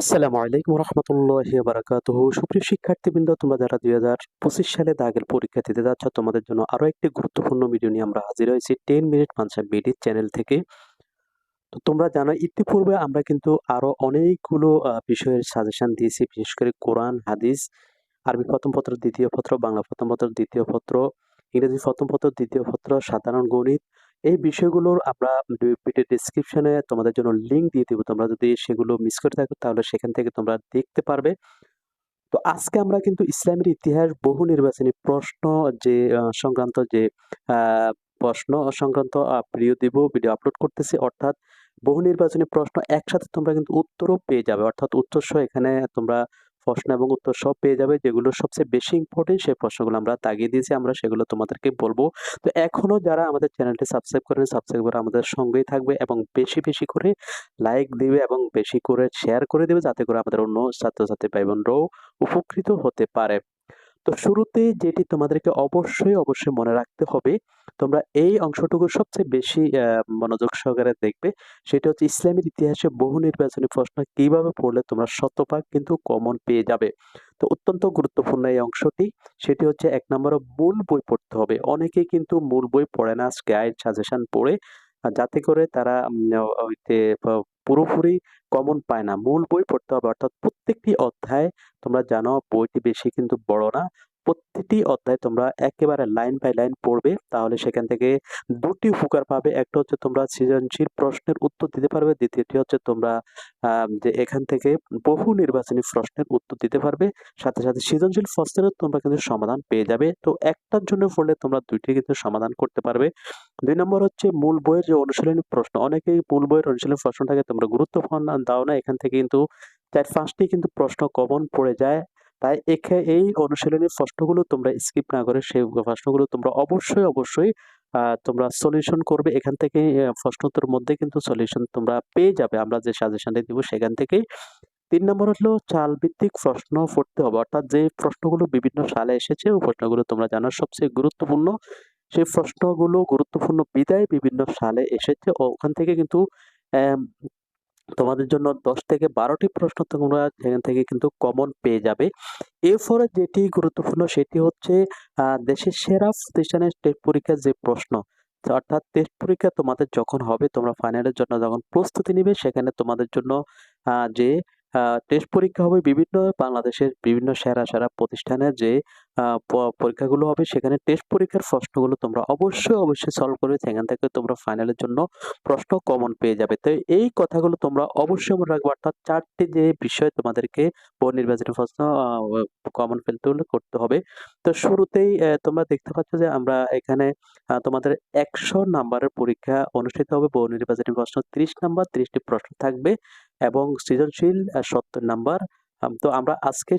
আসসালামু আলাইকুম রহমতুল্লাহি বারাকাতুহ। সুপ্রিয় শিক্ষার্থীবৃন্দ, তোমরা যারা দুই হাজার পঁচিশ সালে দাগের পরীক্ষা দিতে যাচ্ছ, তোমাদের জন্য আরও একটি গুরুত্বপূর্ণ ভিডিও নিয়ে আমরা হাজির হয়েছি টেন মিনিট মানসা বিডি চ্যানেল থেকে। তো তোমরা জানো, ইতিপূর্বে আমরা কিন্তু আরও অনেকগুলো বিষয়ের সাজেশন দিয়েছি, বিশেষ করে কোরআন, হাদিস, আরবি প্রথম পত্র, দ্বিতীয় পত্র, বাংলা প্রথম পত্র, দ্বিতীয় পত্র, ইংরেজি প্রথম পত্র, দ্বিতীয় পত্র, সাধারণ গণিত এই বিষয়গুলোর আমরা ভিডিও ডিসক্রিপশনে তোমাদের জন্য লিংক দিয়ে দেবো। তোমরা যদি সেগুলো মিস করে থাকো, তাহলে সেখান থেকে তোমরা দেখতে পারবে। তো আজকে আমরা কিন্তু ইসলামের ইতিহাস বহু নির্বাচনী প্রশ্ন যে সংক্রান্ত যে প্রশ্ন সংক্রান্ত ভিডিও দিব ভিডিও আপলোড করতেছি। অর্থাৎ বহু নির্বাচনী প্রশ্ন একসাথে তোমরা কিন্তু উত্তরও পেয়ে যাবে। অর্থাৎ উত্তর সহ এখানে তোমরা প্রশ্ন এবং উত্তর সব পেয়ে যাবে। যেগুলো সবচেয়ে বেশি ইম্পর্টেন্ট সেই প্রশ্নগুলো আমরা তাগিয়ে দিয়েছি, আমরা সেগুলো তোমাদেরকে বলব। তো এখনও যারা আমাদের চ্যানেলটি সাবস্ক্রাইব করেন সাবস্ক্রাইব করে আমাদের সঙ্গেই থাকবে এবং বেশি বেশি করে লাইক দিবে এবং বেশি করে শেয়ার করে দেবে, যাতে করে আমাদের অন্য ছাত্রছাত্রী ভাই বোনরাও উপকৃত হতে পারে। তো শুরুতে যেটি তোমাদেরকে অবশ্যই অবশ্যই মনে রাখতে হবে, তোমরা এই অংশটুকু সবচেয়ে বেশি মনোযোগ সহকারে দেখবে, সেটা হচ্ছে ইসলামের ইতিহাসে বহু নির্বাচনী প্রশ্ন কীভাবে পড়লে তোমরা শতভাগ কিন্তু কমন পেয়ে যাবে। তো অত্যন্ত গুরুত্বপূর্ণ এই অংশটি, সেটি হচ্ছে এক নম্বর মূল বই পড়তে হবে। অনেকেই কিন্তু মূল বই পড়ে না গাইড সাজেশন পড়ে যাতে করে তারা পুরোপুরি কমন পায় না। মূল বই পড়তে হবে। অর্থাৎ প্রত্যেকটি অধ্যায় তোমরা জানো, বইটি বেশি কিন্তু বড় না। প্রতিটি অধ্যায় তোমরা একেবারে লাইন বাই লাইন পড়বে, তাহলে সেখান থেকে দুটি উপকার পাবে। একটা হচ্ছে তোমরা সৃজনশীল প্রশ্নের উত্তর দিতে পারবে, দ্বিতীয়টি হচ্ছে তোমরা যে এখান থেকে বহু নির্বাচনী প্রশ্নের উত্তর দিতে পারবে। সাথে সাথে সৃজনশীল প্রশ্নেরও তোমরা কিন্তু সমাধান পেয়ে যাবে। তো একটার জন্য পড়লে তোমরা দুইটি কিন্তু সমাধান করতে পারবে। দুই নম্বর হচ্ছে মূল বইয়ের যে অনুশীলনী প্রশ্ন, অনেকেই মূল বইয়ের অনুশীলনী প্রশ্নটাকে তোমরা গুরুত্বপূর্ণ দাও না, এখান থেকে কিন্তু চার পাঁচটি কিন্তু প্রশ্ন কমন পড়ে যায়। তাই এখে এই অনুশীলনের প্রশ্নগুলো তোমরা স্কিপ না করে সেই প্রশ্নগুলো তোমরা অবশ্যই অবশ্যই তোমরা সলিউশন করবে। এখান থেকে প্রশ্নোত্তর মধ্যে কিন্তু সলিউশন তোমরা পেয়ে যাবে। আমরা যে সাজেশনটা দিব সেখান থেকেই। তিন নম্বর হলো চাল ভিত্তিক প্রশ্ন পড়তে হবে। অর্থাৎ যে প্রশ্নগুলো বিভিন্ন সালে এসেছে, ওই প্রশ্নগুলো তোমরা জানো সবচেয়ে গুরুত্বপূর্ণ। সেই প্রশ্নগুলো গুরুত্বপূর্ণ বিদায় বিভিন্ন সালে এসেছে। ওখান থেকে কিন্তু তোমাদের জন্য দশ থেকে বারোটি প্রশ্ন তোমরা সেখান থেকে কিন্তু কমন পেয়ে যাবে। এরপরে যেটি গুরুত্বপূর্ণ সেটি হচ্ছে দেশের সেরা প্রতিষ্ঠানের টেস্ট পরীক্ষার যে প্রশ্ন, অর্থাৎ টেস্ট পরীক্ষা তোমাদের যখন হবে, তোমরা ফাইনালের জন্য যখন প্রস্তুতি নিবে, সেখানে তোমাদের জন্য যে টেস্ট পরীক্ষা হবে বিভিন্ন বাংলাদেশের বিভিন্ন সেরা সেরা প্রতিষ্ঠানের যে পরীক্ষাগুলো হবে। সেখানে টেস্ট পরীক্ষার প্রশ্নগুলো তোমরা অবশ্যই অবশ্যই সলভ করবে। সেখান থেকে তোমরা ফাইনালের জন্য প্রশ্ন কমন পেয়ে যাবে। তো এই কথাগুলো তোমরা অবশ্যই মনে রাখবে। অর্থাৎ চারটি যে বিষয় তোমাদেরকে বহু নির্বাচনী প্রশ্ন কমন ফেলতে হলে করতে হবে। তো শুরুতেই তোমরা দেখতে পাচ্ছ যে আমরা এখানে তোমাদের একশো নাম্বারের পরীক্ষা অনুষ্ঠিত হবে। বহু নির্বাচনী প্রশ্ন ত্রিশ নাম্বার। ত্রিশটি প্রশ্ন থাকবে এবং সৃজনশীল সত্তর নাম্বার। তো আমরা আজকে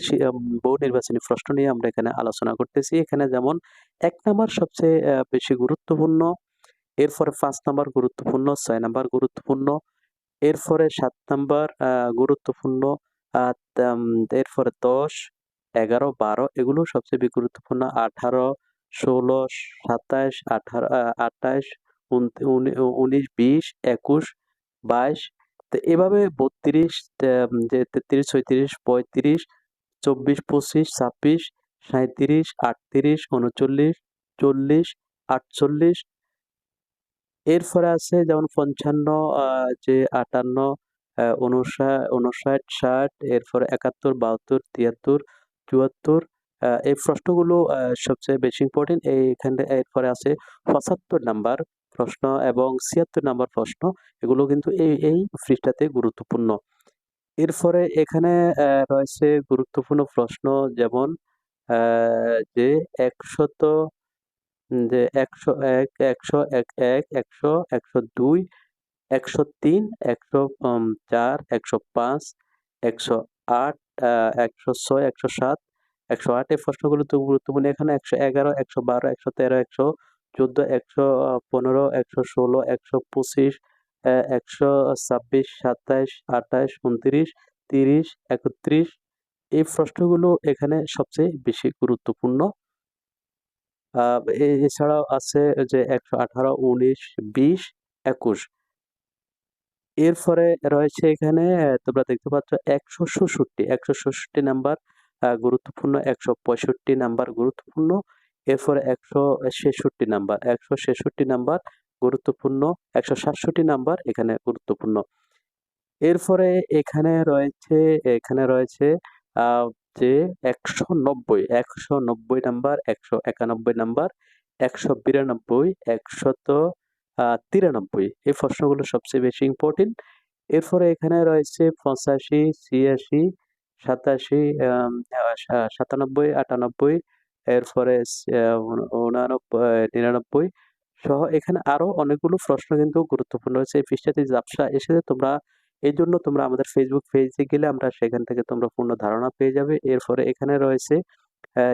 বহু নির্বাচনী প্রশ্ন নিয়ে আমরা এখানে আলোচনা করতেছি। এখানে যেমন এক নাম্বার সবচেয়ে বেশি গুরুত্বপূর্ণ, এরপরে পাঁচ নাম্বার গুরুত্বপূর্ণ, ছয় নাম্বার গুরুত্বপূর্ণ, এরপরে সাত নাম্বার গুরুত্বপূর্ণ এরপরে দশ, এগারো, বারো, এগুলো সবচেয়ে গুরুত্বপূর্ণ, আঠারো, ষোলো সাতাশ আঠারো উনি- উনিশ, বিশ, একুশ, বাইশ তো এভাবে বত্রিশ যে তেত্রিশ, ছয়ত্রিশ, পঁয়ত্রিশ, চব্বিশ, পঁচিশ, ছাব্বিশ, সাঁইত্রিশ, আটত্রিশ, উনচল্লিশ, চল্লিশ, আটচল্লিশ। এরপরে আছে যেমন পঞ্চান্ন যে আটান্ন উনষাট উনষাট, ষাট এরপরে একাত্তর, বাহাত্তর, তিয়াত্তর, চুয়াত্তর। এই প্রশ্নগুলো সবচেয়ে বেশি ইম্পর্টেন্ট এইখানে এরপরে আছে পঁচাত্তর নাম্বার। প্রশ্ন এবং ছিয়াত্তর নাম্বার প্রশ্ন, এগুলো কিন্তু এই এই পৃষ্ঠাতে গুরুত্বপূর্ণ। এরপরে এখানে রয়েছে গুরুত্বপূর্ণ প্রশ্ন যেমন যে একশত, যে একশো এক একশো এক এক, একশো একশো দুই, একশো তিন, একশো চার, একশো পাঁচ, একশো আট একশো ছয়, একশো সাত, একশো আট, এই প্রশ্নগুলো তো গুরুত্বপূর্ণ। এখানে একশো এগারো, একশো বারো, একশো তেরো, একশো চোদ্দ, একশো পনেরো, একশো ষোলো, একশো পঁচিশ একশো ছাব্বিশ, সাতাইশ, আঠাইশ উনত্রিশ তিরিশ একত্রিশ। এই প্রশ্নগুলো এখানে সবচেয়ে বেশি গুরুত্বপূর্ণ। এছাড়াও আছে যে একশো আঠারো, উনিশ, বিশ, একুশ। এরপরে রয়েছে এখানে, তোমরা দেখতে পাচ্ছ একশো ষষট্টি। একশো ষষট্টি নাম্বার গুরুত্বপূর্ণ, একশো পঁয়ষট্টি নাম্বার গুরুত্বপূর্ণ। এরপরে একশো ছেষট্টি নাম্বার। একশো ছেষট্টি নাম্বার গুরুত্বপূর্ণ, একশো সাতষট্টি নাম্বার এখানে গুরুত্বপূর্ণ। এরপরে এখানে রয়েছে এখানে রয়েছে যে একশো নব্বই একশো নব্বই নাম্বার, একশো একানব্বই নাম্বার, একশো বিরানব্বই একশত তিরানব্বই। এই প্রশ্নগুলো সবচেয়ে বেশি ইম্পর্টেন্ট এরপরে এখানে রয়েছে পঁচাশি, ছিয়াশি, সাতাশি সাতানব্বই, আটানব্বই এরপরে নিরানব্বই সহ এখানে আরও অনেকগুলো প্রশ্ন কিন্তু গুরুত্বপূর্ণ রয়েছে। এই পৃষ্ঠাতে ঝাপসা এসেছে, তোমরা এই জন্য তোমরা আমাদের ফেসবুক পেজে গেলে আমরা সেখান থেকে তোমরা পূর্ণ ধারণা পেয়ে যাবে। এরপরে এখানে রয়েছে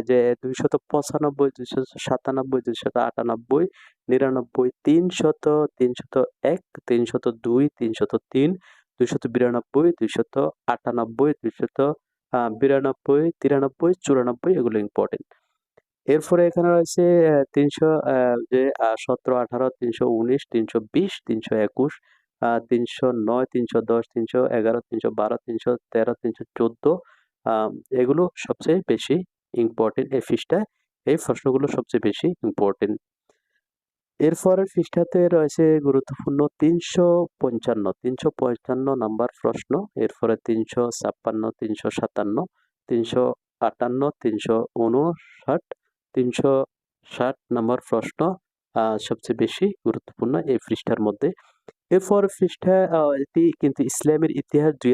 যে দুইশত পঁচানব্বই, দুইশত সাতানব্বই, দুইশত আটানব্বই, নিরানব্বই তিনশত তিনশত এক, তিনশত দুই, তিনশত তিন, দুইশত বিরানব্বই, দুইশত আটানব্বই, দুইশত বিরানব্বই, তিরানব্বই, চুরানব্বই এগুলো ইম্পর্টেন্ট এরপরে এখানে রয়েছে তিনশো যে সতেরো, আঠারো, তিনশো উনিশ, তিনশো বিশ, তিনশো একুশ তিনশো নয়, তিনশো দশ, তিনশো এগারো, তিনশো বারো, তিনশো তেরো, তিনশো চোদ্দ এগুলো সবচেয়ে বেশি ইম্পর্টেন্ট এই ফিসটা, এই প্রশ্নগুলো সবচেয়ে বেশি ইম্পর্টেন্ট এরপরের পৃষ্ঠাতে রয়েছে গুরুত্বপূর্ণ তিনশো পঞ্চান্ন তিনশো পঞ্চান্ন নাম্বার প্রশ্ন, এরপরে তিনশো ছাপ্পান্ন, তিনশো সাতান্ন, তিনশো আটান্ন, তিনশো উনষাট তিনশো ষাট নম্বর প্রশ্ন সবচেয়ে বেশি গুরুত্বপূর্ণ এই পৃষ্ঠার মধ্যে। এরপর পৃষ্ঠা এটি কিন্তু ইসলামের ইতিহাস দুই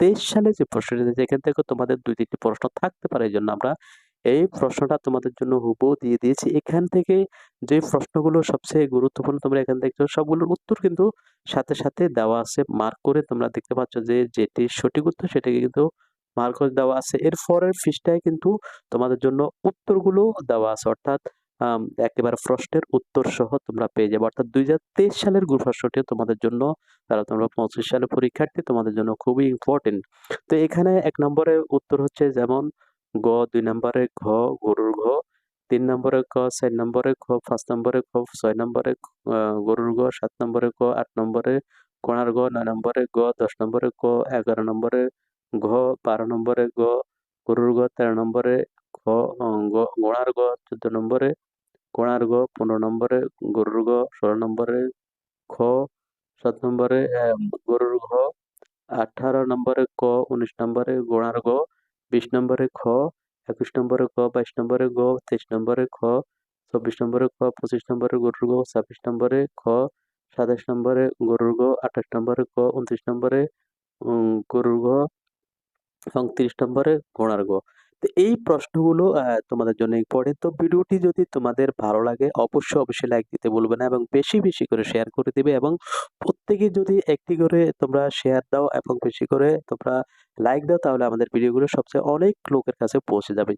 তেইশ সালে যে প্রশ্নটি এখান থেকে তোমাদের দুই তিনটি প্রশ্ন থাকতে পারে। এই জন্য আমরা এই প্রশ্নটা তোমাদের জন্য হুবহু দিয়ে দিয়েছি। এখান থেকে যে প্রশ্নগুলো সবচেয়ে গুরুত্বপূর্ণ তোমরা এখান থেকে সবগুলোর উত্তর কিন্তু সাথে সাথে দেওয়া আছে। মার্ক করে তোমরা দেখতে পাচ্ছ যে যেটি সঠিক উত্তর, সেটাকে কিন্তু মার্ক করে দেওয়া আছে। এর পরের পৃষ্ঠায় কিন্তু তোমাদের জন্য উত্তরগুলো দেওয়া আছে। অর্থাৎ একেবারে প্রশ্নের উত্তর সহ তোমরা পেয়ে যাবে। অর্থাৎ দুই হাজার তেইশ সালের গ্রুপ প্রশ্নটি তোমাদের জন্য, তারা তোমরা পঁচিশ সালের পরীক্ষার্থী, তোমাদের জন্য খুবই ইম্পর্টেন্ট তো এখানে এক নম্বরে উত্তর হচ্ছে যেমন, গ, দুই নম্বরে ঘ, গরুর ঘ, তিন নম্বরে ক, চার নম্বরে খ, পাঁচ নম্বরে খ, ছয় নম্বরে গরুর গ সাত নম্বরে ক, আট নম্বরে কোণার গ নয় নম্বরে গ দশ নম্বরে ক, এগারো নম্বরে ঘ বারো নম্বরে গ গরুর গ তেরো নম্বরে খ আহ, গ গোড়ার গ চোদ্দ নম্বরে কোণার গ পনেরো নম্বরে গরুর গ ষোলো নম্বরে খ সাত নম্বরে আহ, গরুর ঘ আঠারো নম্বরে ক উনিশ নম্বরে গোড়ার গ বিশ নম্বরে খ একুশ নম্বরে ক বাইশ নম্বরে গ তেইশ নম্বরে খ চব্বিশ নম্বরে খ পঁচিশ নম্বরে গরুর গ ছাব্বিশ নম্বরে খ সাতাশ নম্বরে গরুর গ আঠাশ নম্বরে ক উনত্রিশ নম্বরে উম, গরুর গ এবং তিরিশ নম্বরে ঘোড়ার গ তো এই প্রশ্নগুলো তোমাদের জন্য ইম্পর্টেন্ট তো ভিডিওটি যদি তোমাদের ভালো লাগে, অবশ্যই অবশ্যই লাইক দিতে বলবে না এবং বেশি বেশি করে শেয়ার করে দিবে এবং প্রত্যেকে যদি একটি করে তোমরা শেয়ার দাও এবং বেশি করে তোমরা লাইক দাও, তাহলে আমাদের ভিডিওগুলো সবচেয়ে অনেক লোকের কাছে পৌঁছে যাবে।